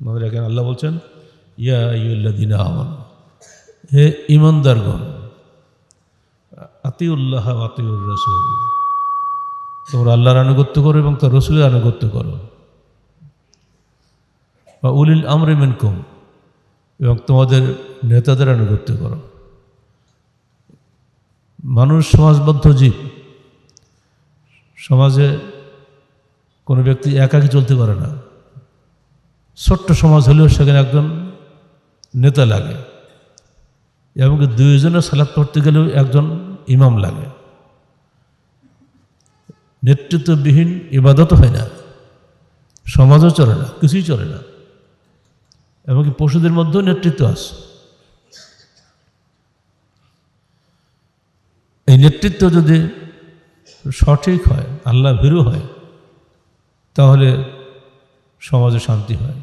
আমাদের এখানে আল্লাহ বলছেন, ইয়া ইউল্লাদিনা আমন, হে ইমানদারগণ আতিউল্লাহ আতিউর রসুল, তোমরা আল্লাহর আনুগত্য করো এবং তার রসুলের আনুগত্য করো। বা উলিল আমরে মিনকুম, এবং তোমাদের নেতাদের আনুগত্য করো। মানুষ সমাজবদ্ধ জীব। সমাজে কোনো ব্যক্তি একাকি চলতে পারে না। ছোট্ট সমাজ হলেও সেখানে একজন নেতা লাগে এমনকি দুইজনে সালাদ পড়তে গেলেও একজন ইমাম লাগে। নেতৃত্ববিহীন ইবাদত হয় না, সমাজও চলে না, কিছুই চলে না। এমনকি পশুদের মধ্যেও নেতৃত্ব আছে। এই নেতৃত্ব যদি সঠিক হয়, আল্লাহ ভীরু হয়, তাহলে সমাজে শান্তি হয়।